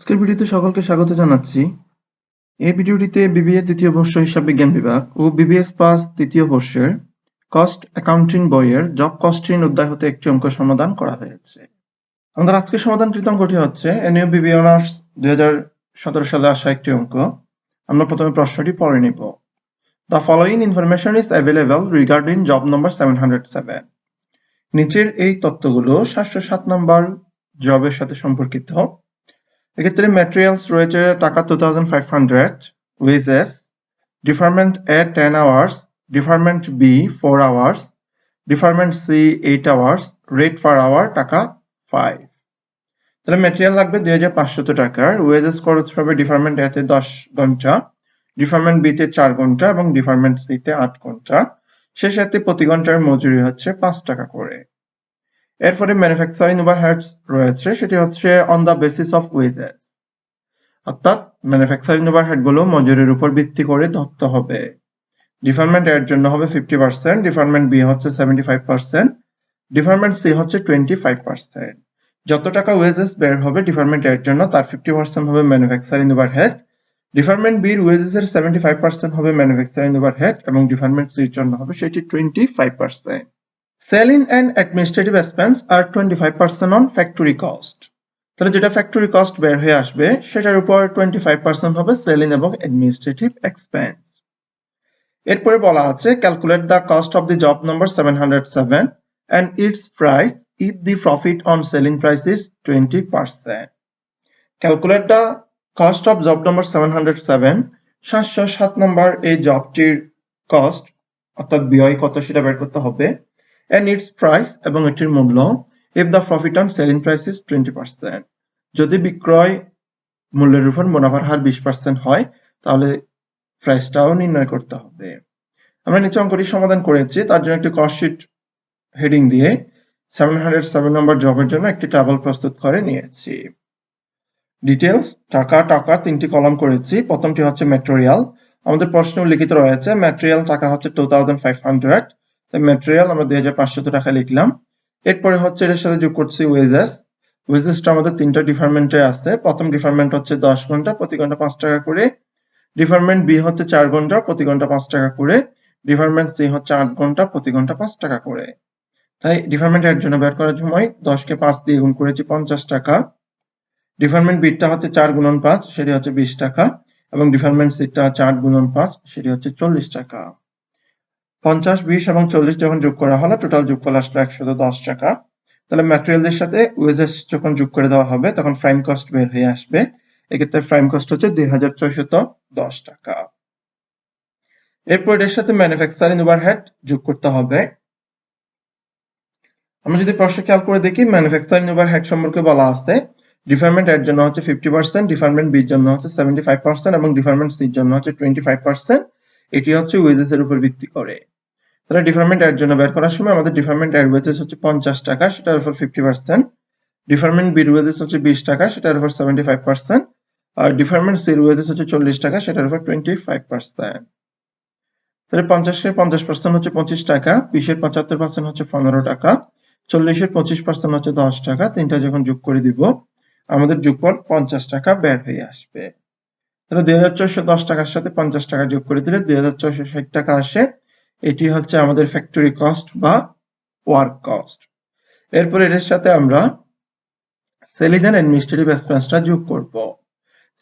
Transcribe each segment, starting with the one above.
আজকের ভিডিওতে সকলকে স্বাগত জানাচ্ছি। এই ভিডিওটিতে বিবিএ তৃতীয় বর্ষ হিসাব বিজ্ঞান বিভাগ ও বিবিএস পাস তৃতীয় বর্ষের কস্ট অ্যাকাউন্টিং বইয়ের জব কস্টিং অধ্যায় হতে একটি অঙ্ক সমাধান করা হয়েছে। আমাদের আজকের সমাধানকৃত অঙ্কটি হচ্ছে এনইউ বিবি অনার্স দুই সালে আসা একটি অঙ্ক। আমরা প্রথমে প্রশ্নটি পড়ে নিব। The following information is available regarding job number seven hundred seven নিচের এই তত্ত্বগুলো সাতশো সাত নম্বর জবের সাথে সম্পর্কিত। এক্ষেত্রে ম্যাটেরিয়ালস রয়েছে টাকা two thousand five hundred department A ten hours department B four hours department C eight hours rate per hour টাকা ফাইভ তাহলে ম্যাটেরিয়াল লাগবে দুই হাজার পাঁচশত টাকার ওয়েজেস খরচ পাবে ডিপার্টমেন্ট এতে দশ ঘণ্টা ডিপার্টমেন্ট বিতে চার ঘণ্টা এবং ডিপার্টমেন্ট সিতে আট ঘণ্টা। সে সাথে প্রতি ঘণ্টার মজুরি হচ্ছে পাঁচ টাকা করে। এরপরে ম্যানুফ্যাকচারিং ওভারহেডস রয়েছে, সেটি হচ্ছে on the basis of wages অর্থাৎ ম্যানুফ্যাকচারিং ওভারহেডগুলো মজুরির উপর ভিত্তি করে ধরতে হবে। ডিপার্টমেন্ট এর জন্য হবে ফিফটি পার্সেন্ট ডিপার্টমেন্ট বি হচ্ছে seventy five percent department C হচ্ছে টোয়েন্টি ফাইভ পার্সেন্ট যত টাকা ওয়েজেস বের হবে ডিপার্টমেন্ট এর জন্য তার ফিফটি পার্সেন্ট হবে ম্যানুফ্যাকচারিং ওভারহেড ডিপার্টমেন্ট বির ওয়েজেস এর সেভেন্টি ফাইভ পার্সেন্ট হবে ম্যানুফ্যাকচারিং ওভারহেড এবং ডিপার্টমেন্ট সির জন্য হবে সেটি twenty five percent Selling and administrative expense are 25% on factory cost. তাহলে যেটা ফ্যাক্টরি কস্ট বের হয়ে আসবে, সেটার উপর 25% হবে সেলিং এবং অ্যাডমিনিস্ট্রেটিভ এক্সপেন্স এরপরে বলা আছে calculate the cost of the job number 707 and its price if the profit on selling price is 20%. Calculate the cost of job number 707 সাতশো সাত নম্বর এই জবটির কস্ট অর্থাৎ ব্যয় কত সেটা বের করতে হবে and its price এবং এটির মূল্য if the profit on selling price is 20% যদি বিক্রয় মূল্যের উপর মুনাফার হার 20% হয়, তাহলে প্রাইসটাও নির্ণয় করতে হবে। আমরা নিচে অঙ্কটি সমাধান করেছি, তার জন্য একটি কস্ট শিট হেডিং দিয়ে 707 নম্বর জবের জন্য একটি টেবল প্রস্তুত করে নিয়েছি। ডিটেলস টাকা টাকা তিনটি কলাম করেছি, প্রথমটি হচ্ছে ম্যাটেরিয়াল আমাদের প্রশ্ন লিখিত রয়েছে ম্যাটেরিয়াল টাকা হচ্ছে two thousand five hundred material আমরা দুই হাজার পাঁচশত টাকা লিখলাম। এরপরে হচ্ছে এর সাথে যোগ করছি ওয়েজেস ওয়েজেসটা আমাদের তিনটা ডিপার্টমেন্টে আছে। প্রথম ডিপার্টমেন্ট হচ্ছে দশ ঘণ্টা, প্রতি ঘণ্টা পাঁচ টাকা করে। ডিপার্টমেন্ট বি হচ্ছে চার ঘণ্টা, প্রতি ঘণ্টা পাঁচ টাকা করে। ডিপার্টমেন্ট সি হচ্ছে আট ঘণ্টা, প্রতি ঘণ্টা পাঁচ টাকা করে। তাই ডিপার্টমেন্ট এর জন্য বের করার সময় দশকে পাঁচ দিয়ে গুণ করেছি পঞ্চাশ টাকা। ডিপার্টমেন্ট বিটা হচ্ছে চার গুণন পাঁচ, সেটি হচ্ছে বিশ টাকা। এবং ডিপার্টমেন্ট সিটা হচ্ছে আট গুণন পাঁচ, সেটি হচ্ছে চল্লিশ টাকা। পঞ্চাশ, বিশ এবং চল্লিশ যখন যোগ করা হলো টোটাল যোগ করলে আসলো একশো দশ টাকা। তাহলে ম্যাটেরিয়ালদের সাথে ওয়েজেস যখন যোগ করে দেওয়া হবে, তখন প্রাইম কস্ট বের হয়ে আসবে। এক্ষেত্রে প্রাইম কস্ট হচ্ছে দুই হাজার ছয়শত দশ টাকা। এরপর এর সাথে ম্যানুফ্যাকচারিং ওভারহেড যোগ করতে হবে। আমরা যদি প্রশ্ন খেয়াল করে দেখি ম্যানুফ্যাকচারিং ওভারহেড সম্পর্কে বলা আছে ডিপার্টমেন্ট এর জন্য হচ্ছে ফিফটি পার্সেন্ট ডিপার্টমেন্ট বির জন্য হচ্ছে সেভেন্টি ফাইভ পার্সেন্ট এবং ডিপার্টমেন্ট সির জন্য হচ্ছে টোয়েন্টি ফাইভ পার্সেন্ট এটি হচ্ছে ওয়েজেস এর উপর ভিত্তি করে। তাহলে ডিপার্টমেন্ট এর জন্য বের করার সময় আমাদের ডিফারমেন্ট এর ওয়েজেস হচ্ছে পঞ্চাশ টাকা, সেটার উপর ফিফটি পার্সেন্ট ডিফারমেন্ট বির ওয়েজেস হচ্ছে বিশ টাকা, সেটার উপর সেভেন্টি ফাইভ পার্সেন্ট আর ডিফারমেন্ট সির ওয়েজেস হচ্ছে চল্লিশ টাকা, সেটার উপর টোয়েন্টি ফাইভ পার্সেন্ট তাহলে পঞ্চাশের পঞ্চাশ পার্সেন্ট হচ্ছে পঁচিশ টাকা, বিশের পঁচাত্তর পার্সেন্ট হচ্ছে পনেরো টাকা, চল্লিশের পঁচিশ পার্সেন্ট হচ্ছে দশ টাকা, তিনটা যখন যোগ করে দিব, আমাদের যোগফল পঞ্চাশ টাকা বের হয়ে আসবে। তাহলে দুই হাজার ছয়শো দশ টাকার সাথে পঞ্চাশ টাকা যোগ করে দিলে দুই হাজার ছয়শো ষাট টাকা আসে। এটি হচ্ছে আমাদের ফ্যাক্টরি কস্ট বা ওয়ার্ক কস্ট এরপর এর সাথে আমরা সেলিং এন্ড অ্যাডমিনিস্ট্রেটিভ এক্সপেন্সটা যোগ করব।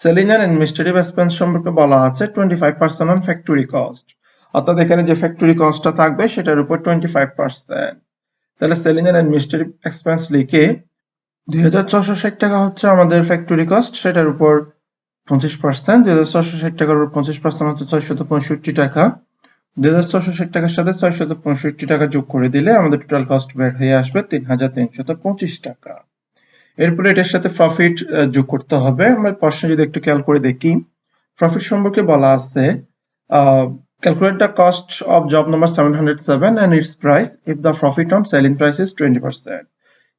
সেলিং এন্ড অ্যাডমিনিস্ট্রেটিভ এক্সপেন্স সম্পর্কে বলা আছে twenty five percent on factory cost অর্থাৎ এখানে যে ফ্যাক্টরি কস্টটা থাকবে সেটার উপর টোয়েন্টি ফাইভ পার্সেন্ট তাহলে সেলিং এন্ড অ্যাডমিনিস্ট্রেটিভ এক্সপেন্স লিখে দুই হাজার ছশো ষাট টাকা হচ্ছে আমাদের ফ্যাক্টরি কস্ট সেটার উপর পঁচিশ পার্সেন্ট দুই হাজার ছশো ষাট টাকার উপর পঁচিশ পার্সেন্ট হচ্ছে ছয়শত পঁয়ষট্টি টাকা। দুই টাকার সাথে ছয়শত পঁয়ষট্টি টাকা যোগ করে দিলে আমাদের টোটাল কস্ট বের হয়ে আসবে তিন হাজার তিনশত পঁচিশ টাকা। এরপরে এটার সাথে প্রফিট যোগ করতে হবে। আমরা প্রশ্ন যদি একটু খেয়াল করে দেখি প্রফিট সম্পর্কে বলা আছে calculate the cost of job number seven hundred seven and its price if the profit on selling price is twenty percent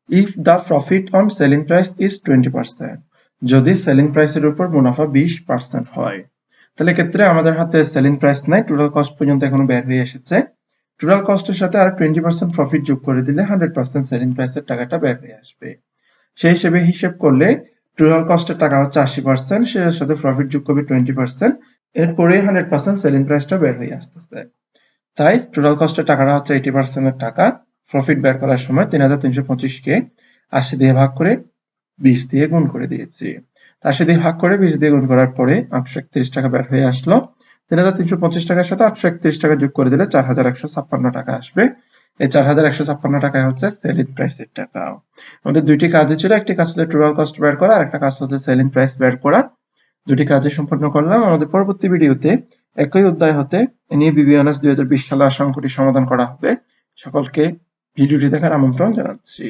if the profit on selling price is twenty percent যদি selling প্রাইসের উপর মুনাফা বিশ percent হয় তাহলে ক্ষেত্রে আমাদের হাতে সেলিং প্রাইস নাই টোটাল কস্ট পর্যন্ত এখনও বের হয়ে এসেছে। টোটাল কস্টের সাথে আর টোয়েন্টি পার্সেন্ট প্রফিট যোগ করে দিলে হান্ড্রেড পার্সেন্ট সেলিং প্রাইসের টাকাটা বের হয়ে আসবে। সেই হিসেবে হিসেব করলে টোটাল কস্টের টাকা হচ্ছে আশি পার্সেন্ট সেটার সাথে প্রফিট যোগ করবে টোয়েন্টি পার্সেন্ট এরপরে হান্ড্রেড পার্সেন্ট সেলিং প্রাইসটা বের হয়ে আসতেছে। তাই টোটাল কস্টের টাকাটা হচ্ছে এইটি পার্সেন্টের টাকা প্রফিট বের করার সময় তিন হাজার তিনশো পঁচিশকে আশি দিয়ে ভাগ করে বিশ দিয়ে গুণ করে দিয়েছি। আশি দিয়ে ভাগ করে বিশ দিয়ে গুণ করার পরে আটশো একত্রিশ টাকা বের হয়ে আসলো। তিন হাজার তিনশো পঁচিশ টাকার সাথে আটশো একত্রিশ টাকা যোগ করে দিলে চার হাজার একশো ছাপ্পান্ন টাকা আসবে। এই চার হাজার একশো ছাপ্পান্ন টাকায় হচ্ছে সেলিং প্রাইসের টাকা। আমাদের দুইটি কাজই ছিল, একটি কাজ হচ্ছে টোটাল কস্ট বের করা আর একটা কাজ হচ্ছে সেলিং প্রাইস বের করা। দুটি কাজে সম্পন্ন করলাম। আমাদের পরবর্তী ভিডিওতে একই অধ্যায় হতে এ নিয়ে বিবিএনএস দুই হাজার বিশ সালে আশঙ্কটি সমাধান করা হবে। সকলকে ভিডিওটি দেখার আমন্ত্রণ জানাচ্ছি।